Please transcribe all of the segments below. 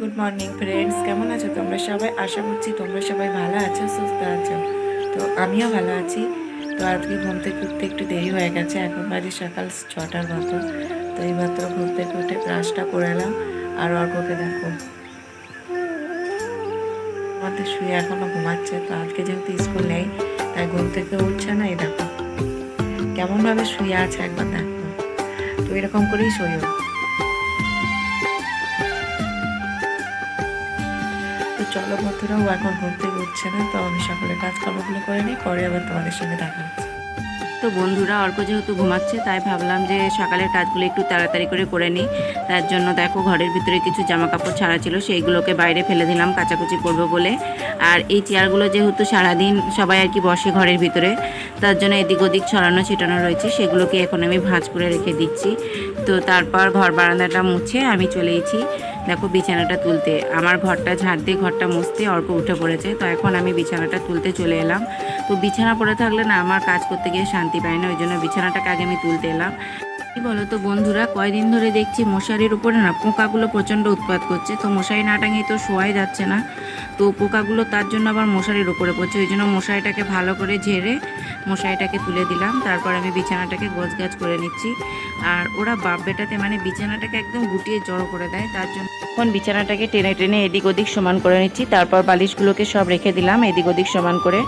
Good morning friends কেমন আছো তোমরা সবাই? আশা করছি তোমরা সবাই ভালো আছো, সুস্থ আছো। তো আমিও ভালো আছি। তো আজকে ঘুম থেকে একটু দেরি হয়ে গেছে, এখন বাজে সকাল ছটার মতো। তো এইমাত্র ঘুম থেকে উঠে ব্রাশটা করে এলাম। আর অর্ককে দেখো। আমাদের শুয়ে এখনও ঘুমাচ্ছে, তো আজকে যেহেতু স্কুল নেই, তাই ঘুম থেকে উঠছে না, এই দেখো। কেমনভাবে শুয়ে আছে একবার দেখো। তো এরকম করেই শোয়ও চলো বন্ধুরাও এখন থেকে উঠছে না, তো আমি সকালে কাজকর্মগুলো করে নিই, পরে আবার তোমাদের সঙ্গে দেখা তো বন্ধুরা অল্প যেহেতু ঘুমাচ্ছে, তাই ভাবলাম যে সকালের কাজগুলো একটু তাড়াতাড়ি করে করে নিই। তার জন্য দেখো, ঘরের ভিতরে কিছু জামা কাপড় ছাড়া ছিল, সেইগুলোকে বাইরে ফেলে দিলাম, কাচাকুচি করব বলে। আর এই চেয়ারগুলো যেহেতু সারাদিন সবাই আর কি বসে ঘরের ভিতরে, তার জন্য এদিক ওদিক ছড়ানো ছিটানো রয়েছে, সেগুলোকে এখন আমি ভাঁজ করে রেখে দিচ্ছি। তো তারপর ঘর বারান্দাটা মুছে আমি চলে এসেছি। দেখো বিছানাটা তুলতে। আমার ঘরটা ঝাড় দিয়ে ঘরটা মুছতে অর্ক উঠে পড়েছে, তো এখন আমি বিছানাটা তুলতে চলে এলাম। তো বিছানা পড়ে থাকলে না আমার কাজ করতে গিয়ে শান্তি পাই না, ওই জন্য বিছানাটাকে আগে আমি তুলতে এলাম। কি বলো তো বন্ধুরা, কয়দিন ধরে দেখছি মশারির উপরে না পোকাগুলো প্রচণ্ড উৎপাত করছে। তো মশারি না টাঙিয়ে তো শোয়াই যাচ্ছে না। তো পোকাগুলো তার জন্য আবার মশারির উপরে পড়ছে। ওই জন্য মশারিটাকে ভালো করে ঝেড়ে মশারিটাকে তুলে দিলাম। তারপর আমি বিছানাটাকে গোছ গাছ করে নিচ্ছি। আর ওরা বাপ বেটাতে মানে বিছানাটাকে একদম গুটিয়ে জড়ো করে দেয়। তার জন্য এখন বিছানাটাকে টেনে টেনে এদিক ওদিক সমান করে নিচ্ছি, তারপর বালিশগুলোকে সব রেখে দিলাম, এদিক ওদিক সমান করে।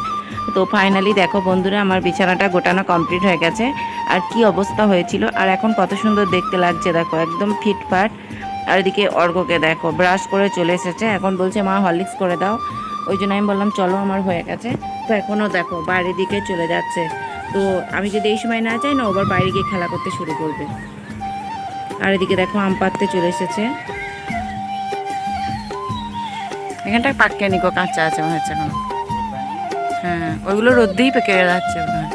তো ফাইনালি দেখো বন্ধুরা, আমার বিছানাটা গোটানো কমপ্লিট হয়ে গেছে, আর কি অবস্থা হয়েছিল, আর এখন কত সুন্দর দেখতে লাগছে, দেখো একদম ফিটফাট। আর এদিকে অর্ঘকে দেখো ব্রাশ করে চলে এসেছে, এখন বলছে, মা হরলিক্স করে দাও। ওই জন্য আমি বললাম, চলো, আমার হয়ে গেছে। তো এখনও দেখো বাইরের দিকে চলে যাচ্ছে। তো আমি যদি এই সময় না যাই, না ওবার বাইরে গিয়ে খেলা করতে শুরু করবে। আর এদিকে দেখো, আম পাততে চলে এসেছে। এখানটা পাক্কে নিকো কাঁচা আছে মনে হচ্ছে এখন। হ্যাঁ ওইগুলো রোদ্দেই পেকে যাচ্ছে মনে হয়।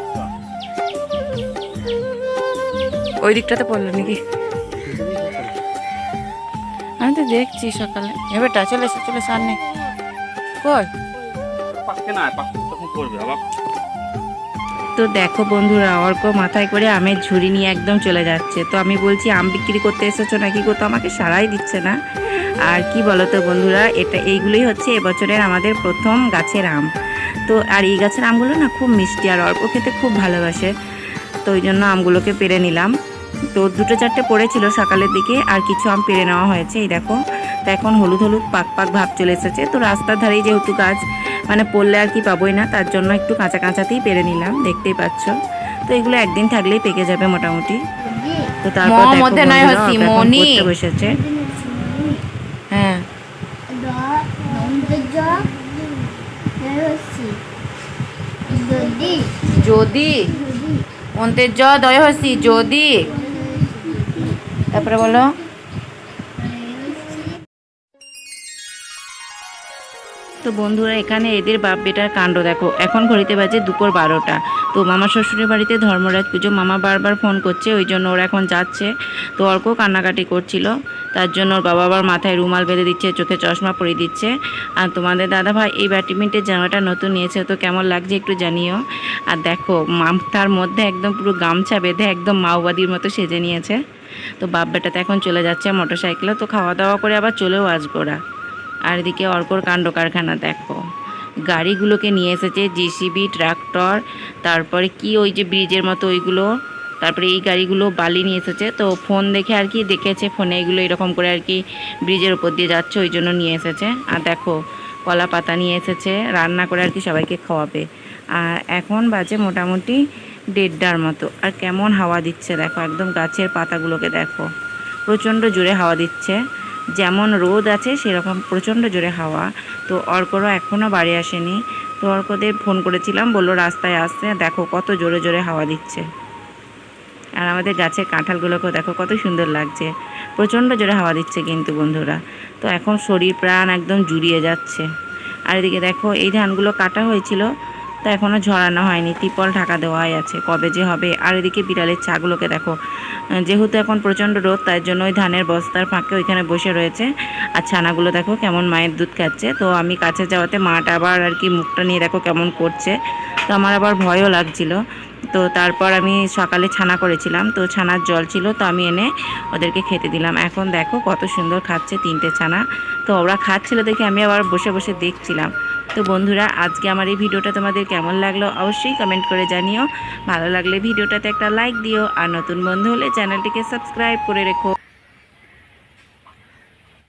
ওই দিকটাতে পড়ল নাকি? আমি তো দেখছি সকালে। এ বেটা চলে এসে চলে এসে আর নেই। কই? পাকতে না পাকতে তখন করবে আবার। তো দেখো বন্ধুরা অর্ক মাথায় করে আমের ঝুড়ি নিয়ে একদম চলে যাচ্ছে। তো আমি বলছি আম বিক্রি করতে এসেছ নাকি গো? তো আমাকে সারাই দিচ্ছে না। আর কি বলো তো বন্ধুরা এটা এইগুলোই হচ্ছে এবছরের আমাদের প্রথম গাছের আম। তো আর এই গাছের আমগুলো না খুব মিষ্টি আর অল্প খেতে খুব ভালোবাসে। তো ওই জন্য আমগুলোকে পেরে নিলাম। তো দুটো চারটে পড়েছিল সকালের দিকে আর কিছু আম পেরে নেওয়া হয়েছে এই দেখো। তো এখন হলুদ হলুদ পাক পাক ভাব চলে এসেছে। তো রাস্তার ধারেই যেহেতু গাছ মানে পড়লে আর কি পাবোই না তার জন্য একটু কাঁচা কাঁচাতেই পেরে নিলাম দেখতেই পাচ্ছ। তো এগুলো একদিন থাকলেই পেকে যাবে মোটামুটি। তো তারপর বসেছে। হ্যাঁ যদি যদি অন্তের জ দয় হসি যদি তারপরে বলো তো বন্ধুরা, এখানে এদের বাপ বেটার কাণ্ড দেখো। এখন ঘড়িতে বাজে দুপুর বারোটা। তো মামা শ্বশুরের বাড়িতে ধর্মরাজ পুজো। মামা বারবার ফোন করছে, ওই জন্য ওরা এখন যাচ্ছে। তো অর্ক কান্নাকাটি করছিল। তার জন্য ওর বাবা আবার মাথায় রুমাল বেঁধে দিচ্ছে, চোখে চশমা পরিয়ে দিচ্ছে। আর তোমাদের দাদা ভাই, এই ব্যাডমিন্টের জামাটা নতুন নিয়েছে, তো কেমন লাগছে একটু জানিও। আর দেখো মাথার মধ্যে একদম পুরো গামছা বেঁধে একদম মাওবাদীর মতো সেজে নিয়েছে। তো বাপ বেটাতে এখন চলে যাচ্ছে মোটর সাইকেলে তো খাওয়া দাওয়া করে আবার চলেও আসব ওরা। আর এদিকে অর্কর কাণ্ড কারখানা দেখো। গাড়িগুলোকে নিয়ে এসেছে জিসিবি ট্রাক্টর তারপরে কি ওই যে ব্রিজের মতো ওইগুলো, তারপরে এই গাড়িগুলো বালি নিয়ে এসেছে। তো ফোন দেখে আর কি দেখেছে ফোনে এগুলো এরকম করে আর কি ব্রিজের উপর দিয়ে যাচ্ছে, ওই জন্য নিয়ে এসেছে। আর দেখো, কলা পাতা নিয়ে এসেছে, রান্না করে আর কি সবাইকে খাওয়াবে। আর এখন বাজে মোটামুটি দেড়টার মতো। আর কেমন হাওয়া দিচ্ছে দেখো, একদম গাছের পাতাগুলোকে দেখো। প্রচণ্ড জোরে হাওয়া দিচ্ছে। যেমন রোদ আছে, সেরকম প্রচণ্ড জোরে হাওয়া। তো অর্করও এখনও বাড়ি আসেনি। তো অর্কদের ফোন করেছিলাম, বলল রাস্তায় আসছে, দেখো কত জোরে জোরে হাওয়া দিচ্ছে। আর আমাদের গাছের কাঁঠালগুলোকেও দেখো কত সুন্দর লাগছে। প্রচণ্ড জোরে হাওয়া দিচ্ছে কিন্তু বন্ধুরা। তো এখন শরীর প্রাণ একদম জুড়িয়ে যাচ্ছে। আর এদিকে দেখো, এই ধানগুলো কাটা হয়েছিল, তো এখনও ঝরানো হয়নি। তিপল ঢাকা দেওয়াই আছে, কবে যে হবে। আর এদিকে বিড়ালের ছাগুলোকে দেখো যেহেতু এখন প্রচণ্ড রোদ তার জন্য ওই ধানের বস্তার ফাঁকে ওইখানে বসে রয়েছে। আর ছানাগুলো দেখো কেমন মায়ের দুধ খাচ্ছে। তো আমি কাছে যাওয়াতে মাটা আবার আর কি মুখটা নিয়ে দেখো কেমন করছে। তো আমার আবার ভয়ও লাগছিল। তো তারপর আমি সকালে ছানা করেছিলাম। তো ছানার জল ছিল, তো আমি এনে ওদেরকে খেতে দিলাম। এখন দেখো কত সুন্দর খাচ্ছে তিনটে ছানা। তো ওরা খাচ্ছিল দেখে আমি আবার বসে বসে দেখছিলাম। তো বন্ধুরা, আজকে আমার এই ভিডিওটা তোমাদের কেমন লাগল অবশ্যই কমেন্ট করে জানিও। ভালো লাগলে ভিডিওটাতে একটা লাইক দিও আর নতুন বন্ধু হলে চ্যানেলটিকে সাবস্ক্রাইব করে রেখো।